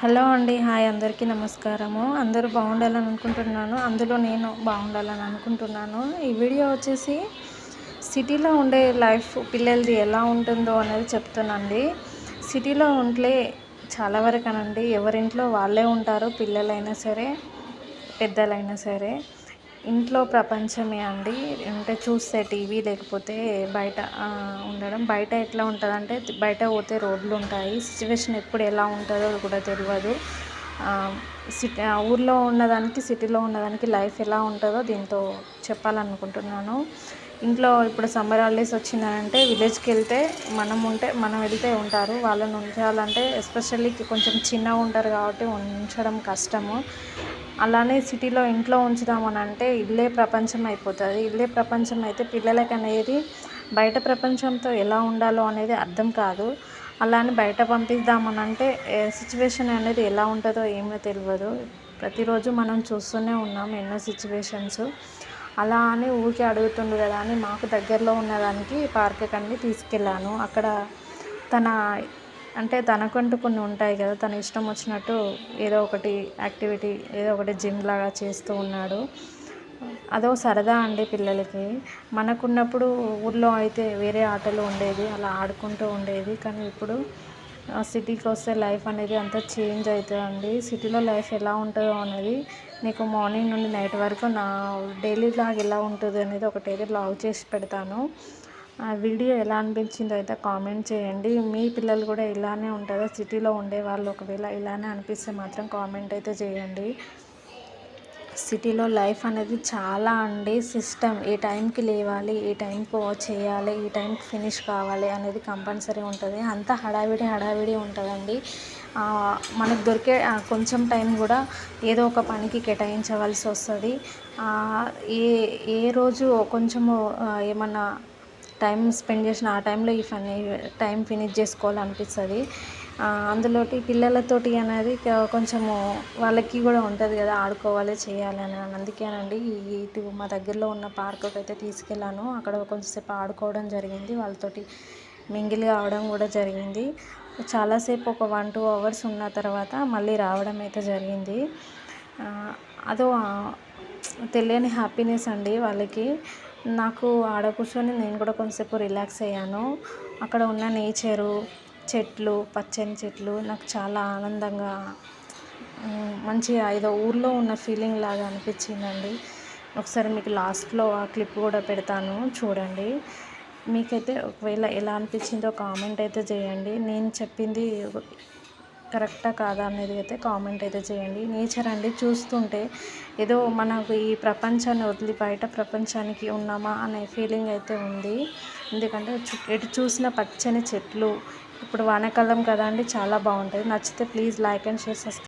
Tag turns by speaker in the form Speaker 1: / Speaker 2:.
Speaker 1: Hello అండి. Hi అందరికీ నమస్కారము. అందరూ బాగుండాలని అనుకుంటున్నాను. అందులో నేను బాగుండాలని అనుకుంటున్నాను. ఈ వీడియో వచ్చేసి సిటీలో ఉండే లైఫ్ పిల్లలది ఎలా ఉంటుందో అనేది చెప్తానండి. సిటీలో ఉంటే చాలా వరకు అనండి ఎవరింట్లో వాళ్ళే ఉంటారు పిల్లలైనా సరే పెద్దలైనా సరే. ఇంట్లో ప్రపంచమే అండి. అంటే చూస్తే టీవీ లేకపోతే బయట ఉండడం. బయట ఎట్లా ఉంటుందంటే బయట పోతే రోడ్లు ఉంటాయి. సిచ్యువేషన్ ఎప్పుడు ఎలా ఉంటుందో కూడా తెలియదు సిటీ ఊర్లో ఉన్నదానికి సిటీలో ఉన్నదానికి లైఫ్ ఎలా ఉంటుందో దీంతో చెప్పాలనుకుంటున్నాను. ఇంట్లో ఇప్పుడు సమ్మర్ హాలిడేస్ వచ్చిందంటే విలేజ్కి వెళ్తే మనం ఉంటే మనం వెళ్తే ఉంటారు. వాళ్ళని ఉంచాలంటే ఎస్పెషల్లీ కొంచెం చిన్నగా ఉంటారు కాబట్టి ఉంచడం కష్టము. అలానే సిటీలో ఇంట్లో ఉంచుదామని అంటే ఇల్లే ప్రపంచం అయిపోతుంది. ఇల్లే ప్రపంచం అయితే పిల్లలకి అనేది బయట ప్రపంచంతో ఎలా ఉండాలో అనేది అర్థం కాదు. అలానే బయట పంపిద్దామని అంటే సిచ్యువేషన్ అనేది ఎలా ఉంటుందో ఏమో తెలియదు ప్రతిరోజు మనం చూస్తూనే ఉన్నాం ఎన్నో సిచ్యువేషన్స్. అలా అని ఊరికే అడుగుతుండు కదా అని మాకు దగ్గరలో ఉన్నదానికి పార్క్ కండి తీసుకెళ్ళాను. అక్కడ తన అంటే తనకంటూ కొన్ని ఉంటాయి కదా తన ఇష్టం వచ్చినట్టు ఏదో ఒకటి యాక్టివిటీ ఏదో ఒకటి జిమ్ లాగా చేస్తూ ఉన్నాడు. అదో సరదా అండి పిల్లలకి. మనకున్నప్పుడు ఊళ్ళో అయితే వేరే ఆటలు ఉండేది అలా ఆడుకుంటూ ఉండేది కానీ ఇప్పుడు సిటీకి వస్తే లైఫ్ అనేది అంతా చేంజ్ అవుతుందండి సిటీలో లైఫ్ ఎలా ఉంటుందో అనేది నీకు మార్నింగ్ నుండి నైట్ వరకు నా డైలీ లాగ్ ఎలా ఉంటుంది అనేది ఒకటైతే బ్లాగ్ చేసి పెడతాను. ఆ వీడియో ఎలా అనిపించిందో అయితే కామెంట్ చేయండి. మీ పిల్లలు కూడా ఇలానే ఉంటుందో? సిటీలో ఉండే వాళ్ళు ఒకవేళ ఇలానే అనిపిస్తే మాత్రం కామెంట్ అయితే చేయండి. సిటీలో లైఫ్ అనేది చాలా అండి. సిస్టమ్ ఏ టైంకి లేవాలి ఏ టైంకి చేయాలి ఈ టైంకి ఫినిష్ కావాలి అనేది కంపల్సరీ ఉంటుంది. అంతా హడావిడి హడావిడి ఉంటుందండి. మనకు దొరికే కొంచెం టైం కూడా ఏదో ఒక పనికి కేటాయించవలసి వస్తుంది. ఏ ఏ రోజు కొంచెము ఏమన్నా టైం స్పెండ్ చేసిన ఆ టైంలో ఈ ఫని టైం ఫినిష్ చేసుకోవాలనిపిస్తుంది. అందులోటి పిల్లలతోటి అనేది కొంచెము వాళ్ళకి కూడా ఉంటుంది కదా ఆడుకోవాలి చేయాలి అని. అందుకేనండి ఇటు మా దగ్గరలో ఉన్న పార్కుకి అయితే తీసుకెళ్ళాను. అక్కడ కొంచెంసేపు ఆడుకోవడం జరిగింది. వాళ్ళతోటి మింగిల్ కావడం కూడా జరిగింది. చాలాసేపు ఒక వన్ టూ అవర్స్ ఉన్న తర్వాత మళ్ళీ రావడం అయితే జరిగింది. అదో తెలియని హ్యాపీనెస్ అండి వాళ్ళకి. నాకు ఆడ కూర్చొని నేను కూడా కొంతసేపు రిలాక్స్ అయ్యాను. అక్కడ ఉన్న నేచరు చెట్లు పచ్చని చెట్లు నాకు చాలా ఆనందంగా మంచిగా ఏదో ఊర్లో ఉన్న ఫీలింగ్ లాగా అనిపించిందండి. ఒకసారి మీకు లాస్ట్లో ఆ క్లిప్ కూడా పెడతాను చూడండి. మీకైతే ఒకవేళ ఎలా అనిపించిందో కామెంట్ అయితే చేయండి. నేను చెప్పింది కరెక్టా కాదా అనేది అయితే కామెంట్ అయితే చేయండి. నేచర్ అండి చూస్తుంటే ఏదో మనకు ఈ ప్రపంచాన్ని వదిలి బయట ప్రపంచానికి ఉన్నామా అనే ఫీలింగ్ అయితే ఉంది. ఎందుకంటే ఎటు చూసిన పచ్చని చెట్లు ఇప్పుడు వానాకాలం కదా అండి చాలా బాగుంటుంది. నచ్చితే please like and share subscribe